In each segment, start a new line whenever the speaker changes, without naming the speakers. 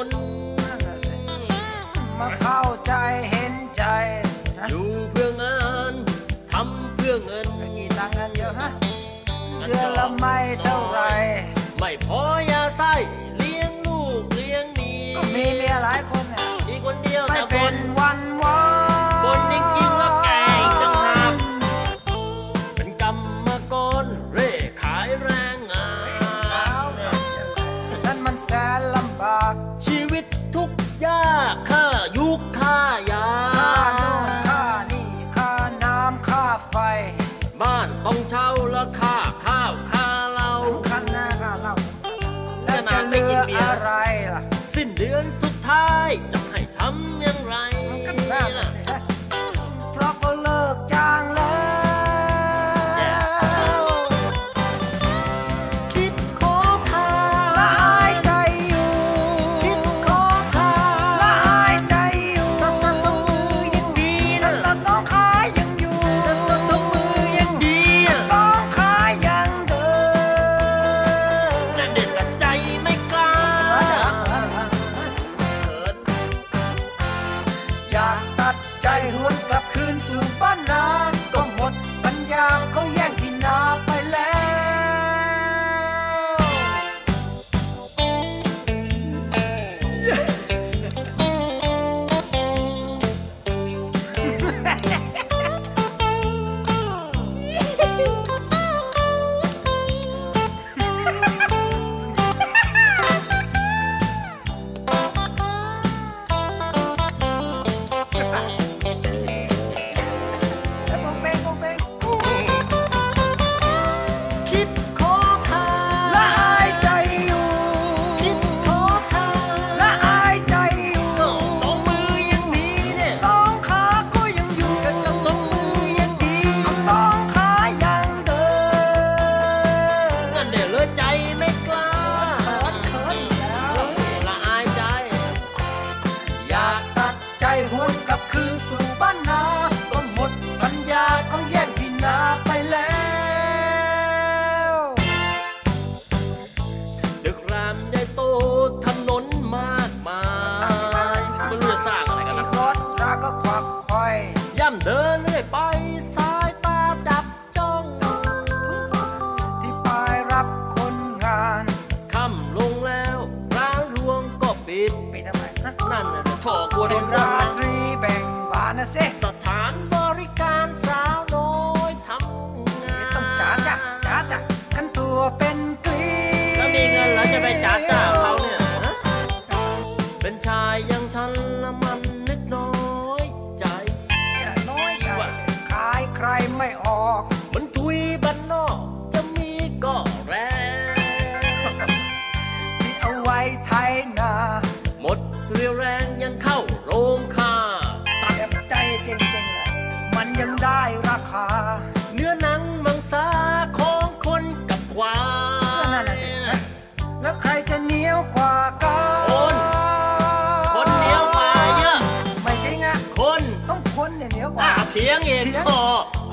คน
มาเข้าใจเห็นใจนะ
อยู่เพื่องานทำเพื่อเงิน
กี่ตังค์กันเดียวฮะเดือนละไม่เท่าไหร
ไม่พอยาไส้เลี้ยงลูกเลี้ยงเมี
ก็มีเมียหลายคนเนี่ย
มีคนเดียว
ไม่
แต่ค
เป็น
น
วันวาน
อะ
ไรล่ะ
สิ้นเดือนสุดท้ายจะ
กลั
บ
คืนสู่ ย่ำ
เดินเรื่อยไปสายตาจับจ้อง
ที่ปลายรับคนงาน
ค่ำลงแล้วร้านรวงก็ปิด
ไปทำไมฮะ
นั่นน่ะถอกลัวโด
เป็น
นรั
รานตรีแบ่งบานนะสิ
สถานบริการสาวน้อยทำงาน
ต้องจ๋าจ้ะจ๋าจ้ะกันตัวเป็นกลี
แล้วมีเงินแล้วจะไปจ้าจ้า ยัง
ได้
ราคา
เนื้
อหนังมังสาของคนกับควา
ก็นั่นแหละ
ย
สิฮะแล้วใครจะเหนียวกว่ากัน
คน คนเหนียวกว่าเยอะ
ไม่จริงอะ
คน
ต้องคนเนี่ยเหนียวก
อ่า
ว่า
เถียงเอง
เถียง
พอ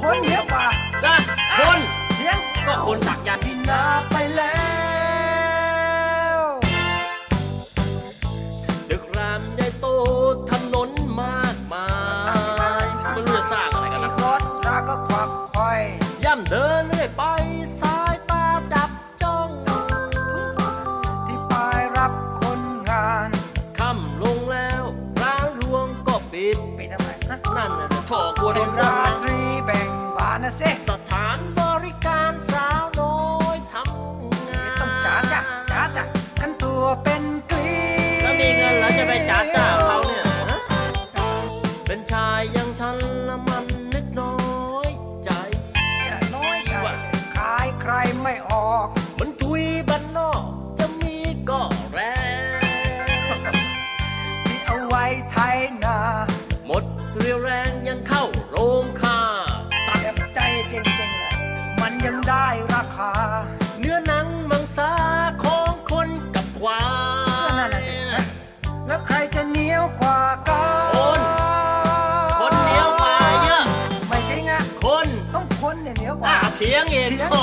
คนเหนียวกว่า
นะคน
เถียง
ก็คนตักยัน
ที่นาไปแล้ว
ย่ำเดินเรื่อยไปสายตาจับจ้อง
ที่ปลายรับคนงาน
ค่ำลงแล้วร้านรวงก็ปิด
ไปทำไมฮะ
นั่นน่ะถอกลัวโด
เป็น
นรั
รานตรีแบ่งบานนะสิ
สถ เถียง
องกโอ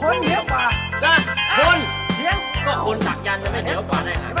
คน
เหนียวก
ว่านะค
น
เถีย
งก็ค
นสั
กยันจะไม่เหนียวกว่าได้ไง